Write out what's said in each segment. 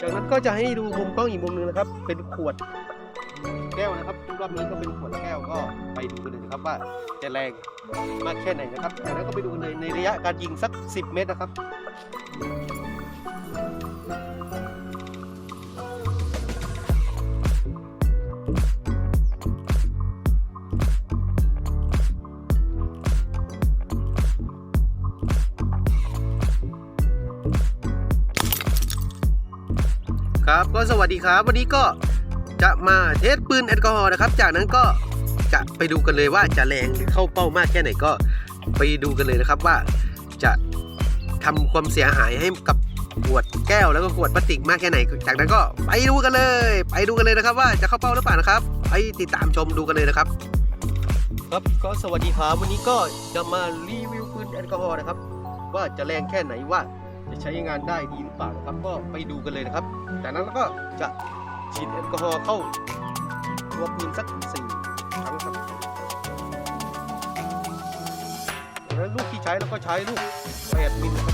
จากนั้นก็จะให้ดูมุมกล้องอีกมุมหนึ่งนะครับ เป็นขวดแก้วนะครับรอบนี้ก็เป็นขวดแก้วก็ไปดูกันเลยนะครับว่าจะแรงมากแค่ไหนนะครับจากนั้นก็ไปดูกันเลยในระยะการยิงสัก 10 เมตรนะครับ ครับ ก็สวัสดีครับ วันนี้ก็จะมาเทสปืนแอลกอฮอล์นะครับ จากนั้นก็จะไปดูกันเลยว่าจะแรงเข้าเป้ามากแค่ไหนก็ไปดูกันเลยนะครับว่าจะทำความเสียหายให้กับขวดแก้วแล้วก็ขวดพลาสติกมากแค่ไหน จากนั้นก็ไปดูกันเลย ไปดูกันเลยนะครับ ว่าจะเข้าเป้าหรือเปล่านะครับ ไปติดตามชมดูกันเลยนะครับ ครับก็สวัสดีครับวันนี้ก็จะมารีวิวปืนแอลกอฮอล์นะครับ ว่าจะแรงแค่ไหนว่า จะใช้งานได้ดีหรือเปล่านะครับ ก็ไปดูกันเลยนะครับ จากนั้นเราก็จะฉีดแอลกอฮอล์เข้าตัวปืนสักสี่ครั้งครับแล้วลูกที่ใช้เราก็ใช้ลูก8มิลนะครับ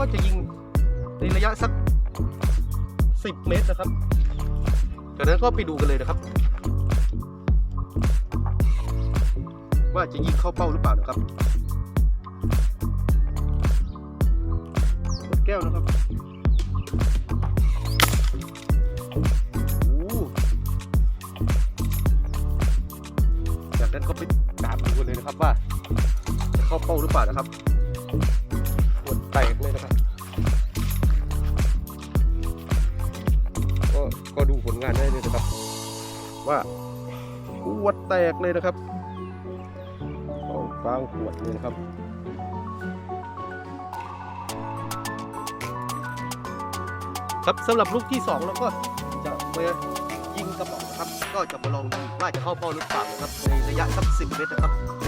ก็จะยิงในระยะสัก 10 เมตรนะครับ จากนั้นก็ไปดูกันเลยนะครับ ว่าจะยิงเข้าเป้าหรือเปล่านะครับกดแก้วนะครับจากนั้นก็ไปตามดูกันเลยนะครับว่า จะเข้าเป้าหรือเปล่านะครับ แตกเลยนะครับ ก็ก็ดูผลงานได้เลยนะครับ ว่าขวดแตกเลยนะครับเอาฟางขวดเลยนะครับครับสำหรับลูกที่สองเราก็จะมายิงกระบอกนะครับ ก็จะมาลองดูว่าจะเข้าเป้าหรือเปล่านะครับในระยะสักสิบเมตรนะครับ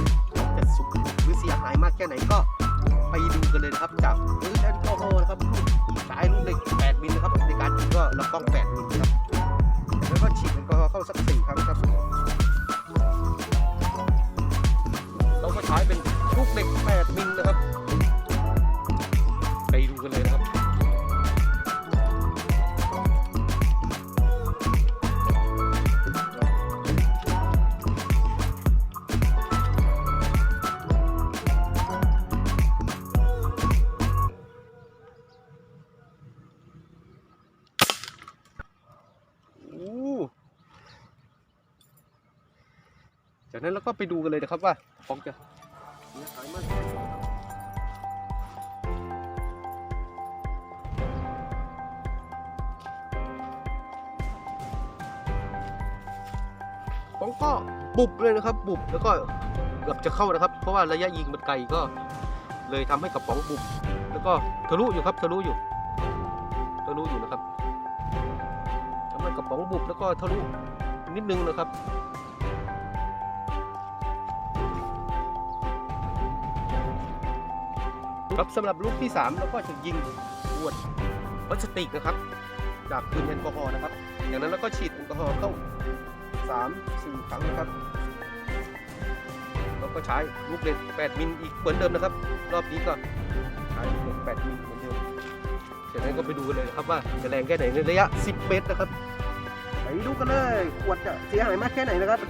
าก็ใช้เป็นลูกเหล็ก8มิล นั้นเราก็ไปดูกันเลยนะครับว่าของจะเสียหายมากของก็บุบเลยนะครับ บุบแล้วก็เกือบจะเข้านะครับ เพราะว่าระยะยิงมันไกลก็เลยทำให้กระป๋องบุบแล้วก็ทะลุอยู่ครับทะลุอยู่ทะลุอยู่นะครับทำให้กระป๋องบุบแล้วก็ทะลุนิดนึงนะครับ ครับสำหรับลูกที่ 3 เราก็จะยิงขวดพลาสติกนะครับ จากปืนแอลกอฮอล์นะครับจากนั้นเราก็ฉีดแอลกอฮอล์เข้า3 4ครั้งนะครับแล้วก็ใช้ลูกเด็ด8มิลอีกเหมือนเดิมนะครับ รอบนี้ก็ใช้ลูกเด็ด8มิลเหมือนเดิมจากนั้นก็ไปดูกันเลยนะครับว่าจะแรงแค่ไหนในระยะ 10 เมตรนะครับไปดูกันเลยขวดจะเสียหายมากแค่ไหนนะครับ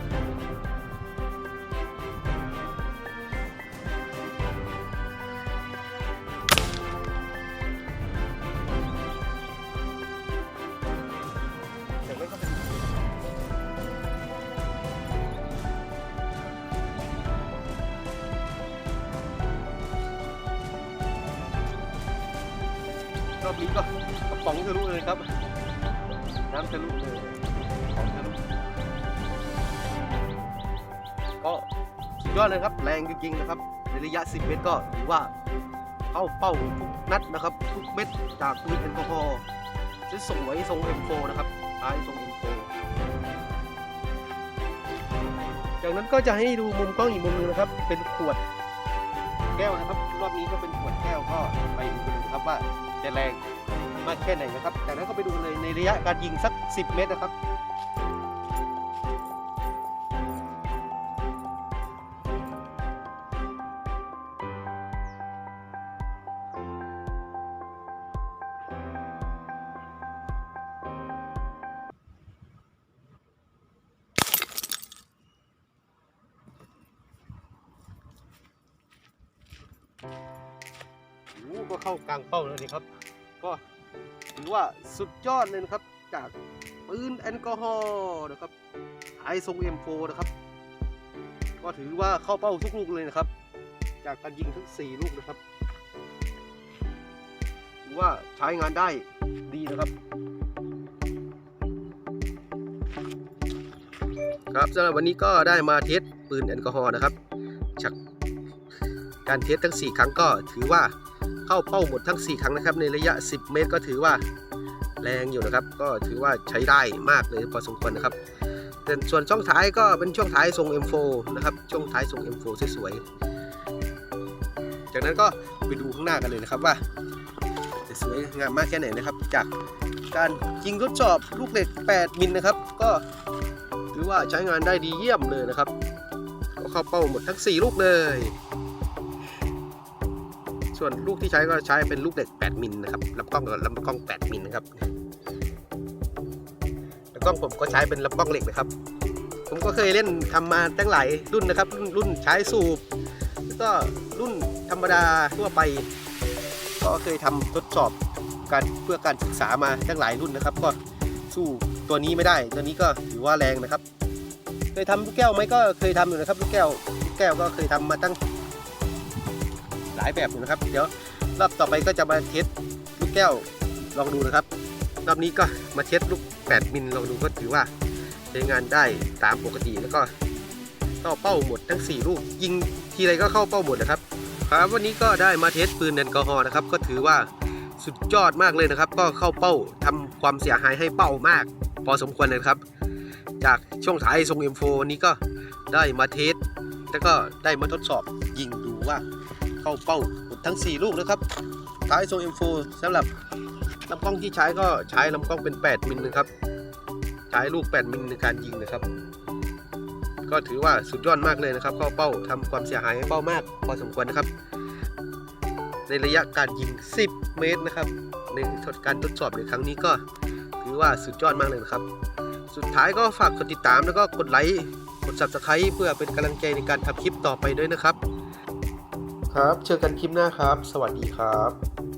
รอบนี้ก็กระป๋องทะลุเลยครับ น้ำทะลุเลยของทะลุก็สุดยอดเลยครับ แรงจริงๆนะครับในระยะ 10 เมตรก็ถือว่าเข้าเป้าทุกนัดนะครับ ทุกเม็ดจากปืนแอลกอฮอล์จะส่งไว้ทรง M4 นะครับท้ายทรง M4 จากนั้นก็จะให้ดูมุมกล้องอีกมุมหนึงนะครับ เป็นขวดแก้วนะครับ รอบนี้ก็เป็นขวดแก้วก็ไปดูกันเลยนะครับว่า จะแรงมากแค่ไหนนะครับ จากนั้นก็ไปดูเลยในระยะการยิงสัก 10 เมตรนะครับ ก็เข้ากลางเป้าแล้วนี่ครับ ก็ถือว่าสุดยอดเลยนะครับ จากปืนแอลกอฮอล์นะครับไอทรง M4 นะครับ ก็ถือว่าเข้าเป้าทุกลูกเลยนะครับ จากการยิงทั้ง 4 ลูกนะครับถือว่าใช้งานได้ดีนะครับครับสำหรับวันนี้ก็ได้มาเทสปืนแอลกอฮอล์นะครับจากการเทสทั้ง 4 ครั้งก็ถือว่า เข้าเป้าหมดทั้ง 4 ครั้งนะครับ ในระยะ 10 เมตรก็ถือว่าแรงอยู่นะครับ ก็ถือว่าใช้ได้มากเลยพอสมควรนะครับแต่ส่วนช่องท้ายก็เป็นช่วงท้ายทรง M4 นะครับ ช่วงท้ายทรง M4 สวยๆ จากนั้นก็ไปดูข้างหน้ากันเลยนะครับว่าจะสวยงามมากแค่ไหนนะครับ จากการยิงทดสอบลูกเหล็ก 8 มิลนะครับ ก็ถือว่าใช้งานได้ดีเยี่ยมเลยนะครับ ก็เข้าเป้าหมดทั้ง 4 ลูกเลย ส่วนลูกที่ใช้ก็ใช้เป็นลูกเหล็ก 8 มิลนะครับลำกล้องกับลำกล้อง 8 มิลนะครับลำกล้องผมก็ใช้เป็นลำกล้องเหล็กนะครับ ผมก็เคยเล่นทำมาตั้งหลายรุ่นนะครับ รุ่นรุ่นใช้สูบแล้วก็รุ่นธรรมดาทั่วไป ก็เคยทำทดสอบการเพื่อการศึกษามาตั้งหลายรุ่นนะครับ ก็สู้ตัวนี้ไม่ได้ ตัวนี้ก็ถือว่าแรงนะครับ เคยทำลูกแก้วไหมก็เคยทำอยู่นะครับลูกแก้วลูกแก้วก็เคยทำมาตั้ง หลายแบบอยู่นะครับ เดี๋ยวรอบต่อไปก็จะมาเทสลูกแก้วลองดูนะครับ รอบนี้ก็มาเทสลูก 8 มิลลองดูก็ถือว่าใช้งานได้ตามปกติแล้วก็เข้าเป้าหมดทั้ง 4 ลูก ยิงทีไรก็เข้าเป้าหมดนะครับ ครับวันนี้ก็ได้มาเทสปืนแอลกอฮอล์นะครับ ก็ถือว่าสุดยอดมากเลยนะครับ ก็เข้าเป้าทำความเสียหายให้เป้ามาก พอสมควรเลยนะครับ จากช่วงท้ายทรง M4 วันนี้ก็ได้มาเทสแล้วก็ได้มาทดสอบยิงดูว่า เข้าเป้าทั้ง 4 ลูกนะครับท้ายทรง M4 สำหรับลำกล้องที่ใช้ก็ใช้ลำกล้องเป็น 8 มิลนะครับ ใช้ลูก 8 มิลในการยิงนะครับ ก็ถือว่าสุดยอดมากเลยนะครับ เข้าเป้าทำความเสียหายให้เป้ามาก พอสมควรนะครับ ในระยะการยิง 10 เมตรนะครับ ในการทดสอบในครั้งนี้ก็ถือว่าสุดยอดมากเลยนะครับ สุดท้ายก็ฝากกดติดตามแล้วก็กดไลค์กด subscribe เพื่อเป็นกำลังใจในการทำคลิปต่อไปด้วยนะครับ ครับ เจอกันคลิปหน้าครับ สวัสดีครับ